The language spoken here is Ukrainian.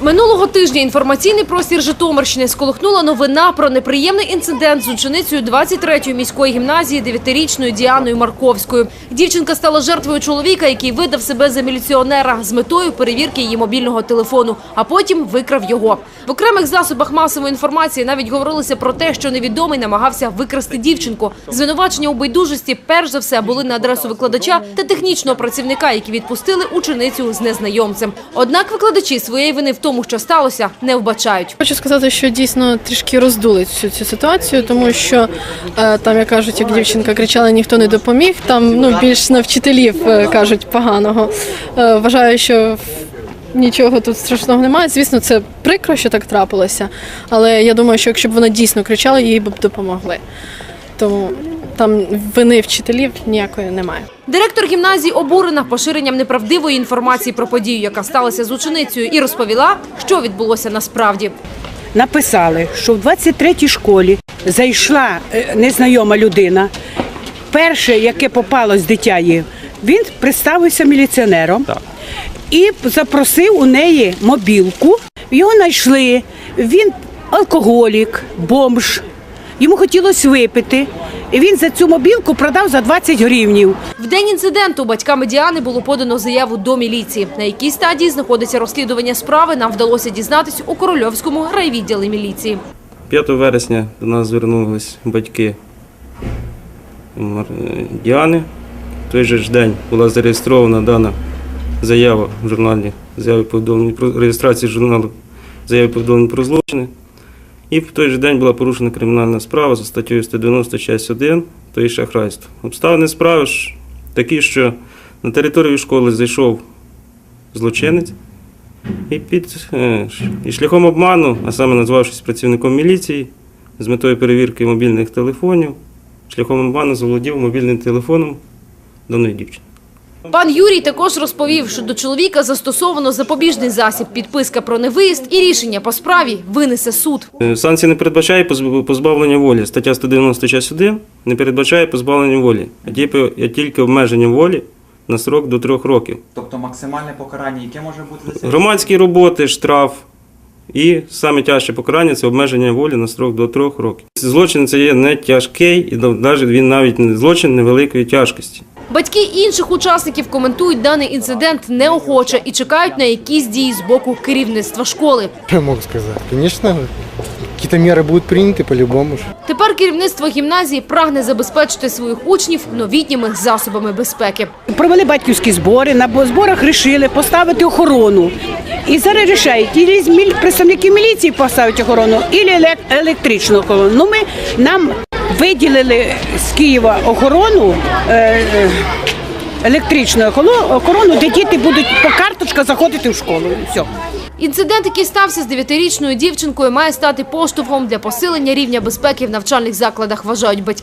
Минулого тижня інформаційний простір Житомирщини сколихнула новина про неприємний інцидент з ученицею 23-ї міської гімназії 9-річною Діаною Марковською. Дівчинка стала жертвою чоловіка, який видав себе за міліціонера з метою перевірки її мобільного телефону, а потім викрав його. В окремих засобах масової інформації навіть говорилося про те, що невідомий намагався викрасти дівчинку. Звинувачення у байдужості перш за все були на адресу викладача та технічного працівника, які відпустили ученицю з незнайомцем. Однак викладачі своєї вини в тому, що сталося, не вбачають. Хочу сказати, що дійсно трішки роздули цю, цю ситуацію, тому що е, там, як кажуть, як дівчинка кричала, ніхто не допоміг. Там ну більш на вчителів е, кажуть поганого. Е, вважаю, що нічого тут страшного немає. Звісно, це прикро, що так трапилося, але я думаю, що якщо б вона дійсно кричала, їй б допомогли. Тому там вини вчителів ніякої немає. Директор гімназії обурена поширенням неправдивої інформації про подію, яка сталася з ученицею, і розповіла, що відбулося насправді. написали, що в 23-й школі зайшла е, незнайома людина. Перше, яке попалось дитя їй, він представився міліціонером і запросив у неї мобілку. Його знайшли. Він алкоголік, бомж. Йому хотілося випити. І він за цю мобілку продав за 20 гривнів. В день інциденту батьками Діани було подано заяву до міліції. На якій стадії знаходиться розслідування справи, нам вдалося дізнатись у Корольовському райвідділі міліції. 5 вересня до нас звернулись батьки Діани. В той же ж день була зареєстрована дана заява в журналі заяви повідомлення про реєстрації журналу заяви повідомлення про злочини. І в той же день була порушена кримінальна справа за статтею 190 часть 1, то і шахрайство. Обставини справи ж такі, що на територію школи зайшов злочинець, і під е, і шляхом обману, а саме назвавшись працівником міліції, з метою перевірки мобільних телефонів, шляхом обману заволодів мобільним телефоном даної дівчини. Пан Юрій також розповів, що до чоловіка застосовано запобіжний засіб, підписка про невиїзд і рішення по справі винесе суд. Е, Санкція не передбачає позбавлення волі. Стаття 190 часть 1 не передбачає позбавлення волі, а тільки, тільки обмеження волі на срок до трьох років. Тобто максимальне покарання, яке може бути за? Громадські роботи, штраф і саме тяжче покарання це обмеження волі на срок до трьох років. Злочин це є не тяжкий і навіть він навіть не злочин невеликої тяжкості. Батьки інших учасників коментують даний інцидент неохоче і чекають на якісь дії з боку керівництва школи. Я могу сказать? Конечно, какие-то меры будут приняты по-любому. же. Тепер керівництво гімназії прагне забезпечити своїх учнів новітніми засобами безпеки. Провели батьківські збори, на зборах вирішили поставити охорону. І зараз рішають, і міль- представники міліції поставити охорону, і електричну охорону. Ну, ми, нам виділили з Києва охорону, е, е, електричну охорону, де діти будуть по карточках заходити в школу. Все. Інцидент, який стався з дев'ятирічною дівчинкою, має стати поштовхом для посилення рівня безпеки в навчальних закладах, вважають батьки.